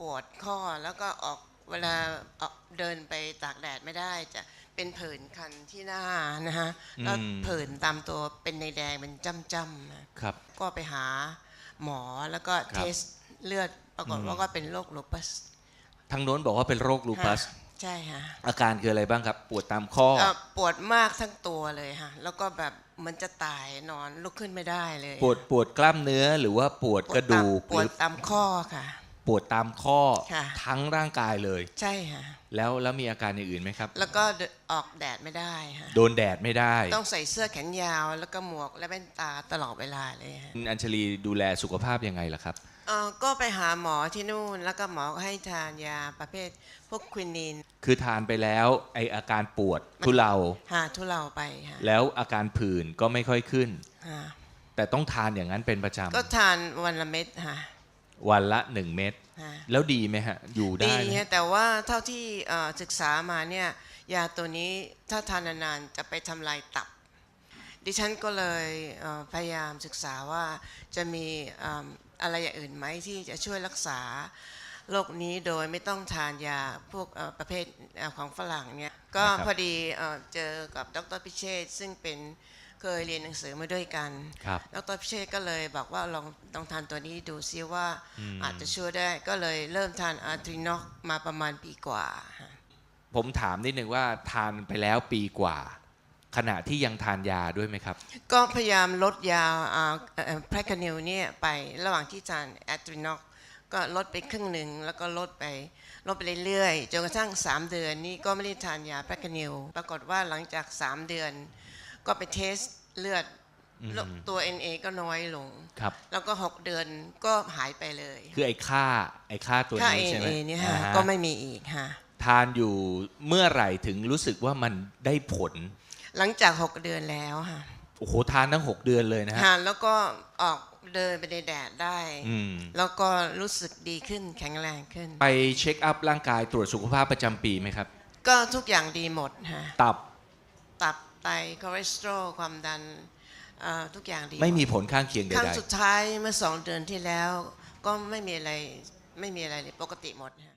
ปวดข้อแล้วก็ออกเวลาออกเดินไปตากแดดไม่ได้จะเป็นผื่นคันที่หน้านะฮะแล้วอืม ผื่นตามตัวเป็นในแดงเป็นจ้ำๆนะ ครับ ก็ไปหาหมอแล้วก็ครับเทสเลือดปรากฏอืม ว่าก็เป็นโรคลูปัสทางโน้นบอกว่าเป็นโรคลูปัส ฮะใช่ฮะอาการคืออะไรบ้างครับ ปวดตามข้อ เอ่อปวดมากทั้งตัวเลยฮะแล้วก็แบบเหมันจะตายนอนลุกขึ้นไม่ได้เลยปวดปวดกล้ามเนื้อหรือว่าปวดปวกระดูกตามปหวรืดอตามข้อค่ะ ปวดตามข้อค่ะ ทั้งร่างกายเลย ใช่ฮะแล้วแล้วมีอาการอย่างอื่นไหมครับ แล้วก็เดินออกแดดไม่ได้ฮะโดนแดดไม่ได้ ต้องใส่เสื้อแขนยาวแล้วก็หมวกและแว่นตาตลอดเวลาเลยฮะคุณอัญชลีดูแลสุขภาพยังไงล่ะครับ เอ่อก็ไปหาหมอที่นู่น แล้วก็หมอก็ให้ทานยาประเภทพวกควินินคือทานไปแล้วไออาการปวดทุเลาหาทุเลาไปฮะแล้วอาการผื่นก็ไม่ค่อยขึ้นฮะแต่ต้องทานอย่างนั้นเป็นประจก็ทานวันละเม็ดฮะำ วันละหนึ่งเม็ดฮะแล้วดีไหมฮะ อยู่ได้ดีไหมฮะแต่ว่าเท่าที่เอ่อศึกษามาเนี่ยยาตัวนี้ถ้าทานนานๆจะไปทำลายตับ ดิฉันก็เลยเอ่อพยายามศึกษาว่าจะมีเอิ่มอะไรอย่างอื่นไหมที่จะช่วยรักษาโรคนี้โดยไม่ต้องทานยาพวกเอ่อประเภทเอ่อของฝรั่งเนี่ยก็พอดีเอ่อเจอกับดรพิเชษฐ์ซึ่งเป็น เคยเรียนหนังสือมาด้วยกันครับดรพิเชษฐ์ก็เลยบอกว่าลองลองทานตัวนี้ดูซิว่าอืมอาจจะช่วยได้ก็เลยเริ่มทานอาทรินอกมาประมาณปีกว่าฮะผมถามนิดนึงว่าทานไปแล้วปีกว่า ขณะที่ยังทานยาด้วยไหมครับ ก็พยายามลดยาแพรคานิลเนี่ยไประหว่างที่ทานแอตรินอกก็ลดไปครึ่งหนึ่งแล้วก็ลดไปลดไปเรื่อยๆจนกระทั่ง 3 เดือนนี่ก็ไม่ได้ทานยาแพรคานิลปรากฏว่าหลังจาก 3 เดือน ก็ไปเทสเลือดอืมแล้วตัว NA ก็น้อยลง ครับ แล้วก็ 6 เดือนก็หายไปเลยคือไอ้ค่าไอ้ค่าตัวค่านี้ใช่ไหม NA เนี่ยฮะอ่าฮะก็ไม่มีอีกฮะทานอยู่เมื่อไหร่ถึงรู้สึกว่ามันได้ผล หลังจาก 6 เดือนแล้วฮะโอ้โห ทานทั้ง 6 เดือนเลยนะฮะ ฮะแล้วก็ออกเดินไปในแดดได้ อืม แล้วก็รู้สึกดีขึ้นแข็งแรงขึ้น ไปเช็คอัพร่างกายตรวจสุขภาพประจำปีไหมครับ ก็ทุกอย่างดีหมดฮะตับ ตับ ไตคอเลสเตอรอลความดันเอ่อทุกอย่างดีไม่มีหดผลข้างเคียงใดครั้งๆสุดท้ายเมื่อสองเดือนที่แล้ว ก็ไม่มีอะไรไม่มีอะไรเลยปกติหมดฮะ